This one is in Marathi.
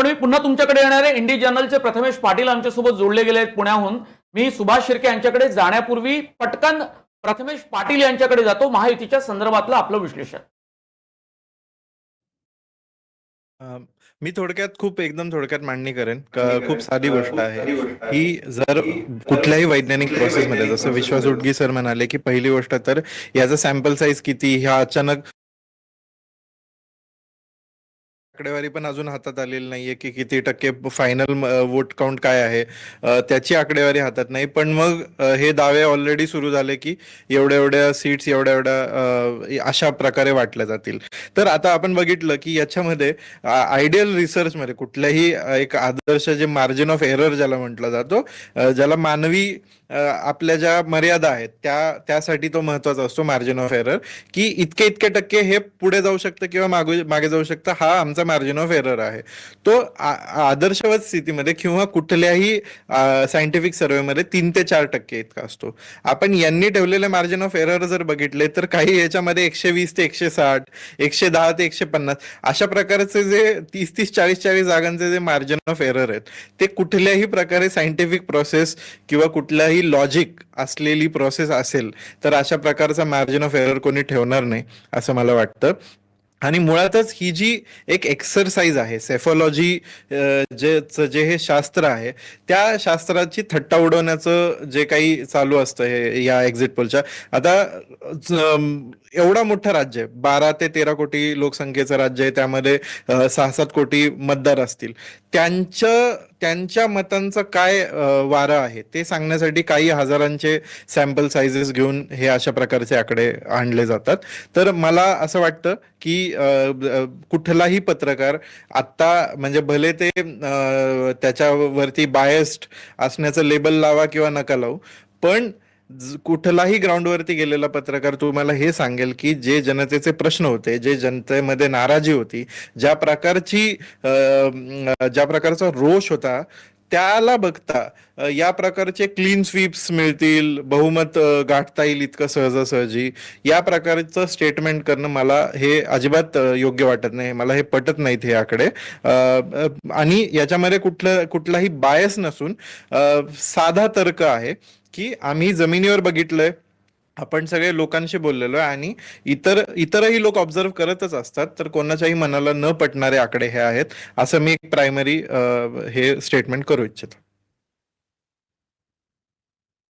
आपण मी पुन्हा तुमच्याकडे येणार आहे. इंडी जर्नलचे प्रथमेश पाटील आमच्यासोबत जोडले गेले आहेत पुण्याहून. मी सुभाष शिर्के यांच्याकडे जाण्यापूर्वी पटकन प्रथमेश पाटील यांच्याकडे जातो. महायुतीच्या संदर्भातलं आपलं विश्लेषण. मी थोडक्यात खूप एकदम थोडक्यात मांडणी करेन. खूप साधी गोष्ट आहे. की जर कुठल्याही वैज्ञानिक प्रोसेसमध्ये जसं विश्वास उडगी सर म्हणाले की पहिली गोष्ट तर याचा सॅम्पल साईज किती ह्या अचानक आकडेवारी पण अजून हातात आलेली नाहीये की किती टक्के फायनल वोट काउंट काय आहे. त्याची आकडेवारी हातात नाही. पण मग हे दावे ऑलरेडी सुरू झाले की एवढ्या एवढ्या सीट्स एवढ्या एवढ्या अशा प्रकारे वाटल्या जातील. तर आता आपण बघितलं की याच्यामध्ये आयडियल रिसर्च मध्ये कुठल्याही एक आदर्श जे मार्जिन ऑफ एरर ज्याला म्हटला जातो ज्याला मानवी आपल्या ज्या मर्यादा आहेत त्या त्यासाठी तो महत्त्वाचा असतो मार्जिन ऑफ एरर की इतके इतके टक्के हे पुढे जाऊ शकतं किंवा मागे मागे जाऊ शकतं हा आमचा मार्जिन ऑफ एरर आहे. तो आदर्शवत स्थितीमध्ये किंवा कुठल्याही सायंटिफिक सर्वेमध्ये तीन ते चार टक्के इतका असतो. आपण यांनी ठेवलेले मार्जिन ऑफ एरर जर बघितले तर काही याच्यामध्ये एकशे वीस ते एकशे साठ एकशे दहा ते एकशे पन्नास अशा प्रकारचे जे तीस तीस चाळीस चाळीस जागांचे जे मार्जिन ऑफ एरर आहेत ते कुठल्याही प्रकारे सायंटिफिक प्रोसेस किंवा कुठल्याही लॉजिक असलेली प्रोसेस असेल तर अशा प्रकारचा मार्जिन ऑफ एरर कोणी ठेवणार नाही असं मला वाटतं. आणि मुळातच ही जी एक एक्सरसाइज आहे सेफॉलॉजी जे जे हे शास्त्र आहे त्या शास्त्राची थट्टा उडवण्याचं जे काही चालू असतं हे या एक्झिट पोलच्या आता एवढा मोठं राज्य आहे बारा ते तेरा कोटी लोकसंख्येचं राज्य आहे त्यामध्ये सहा सात कोटी मतदार असतील. त्यांच्या त्यांच्या मतांचं काय वारं आहे ते सांगण्यासाठी काही हजारांचे सॅम्पल साइजेस घेऊन हे अशा प्रकारचे आकडे आणले जातात. तर मला असं वाटतं की कुठलाही पत्रकार आत्ता म्हणजे भले ते त्याच्यावरती बायस्ड असण्याचं लेबल लावा किंवा नका लावू पण कुठलाही ग्राउंडवरती गेलेला पत्रकार तुम्हाला हे सांगेल की जे जनतेचे प्रश्न होते जे जनतेमध्ये नाराजी होती ज्या प्रकारची ज्या प्रकारचा रोष होता त्याला बघता या प्रकारचे क्लीन स्वीप्स मिळतील बहुमत गाठता येईल इतकं सहजासहजी या प्रकारचं स्टेटमेंट करणं मला हे अजिबात योग्य वाटत नाही मला हे पटत नाहीत हे आकडे. आणि याच्यामध्ये कुठलं कुठलाही बायस नसून साधा तर्क आहे की आम्ही जमिनीवर बघितलंय आपण सगळे लोकांशी बोललेलो आहे आणि इतर इतरही लोक ऑब्झर्व करतच असतात. तर कोणाच्याही मनाला न पटणारे आकडे हे आहेत. असं मी प्रायमरी हे स्टेटमेंट करू इच्छितो.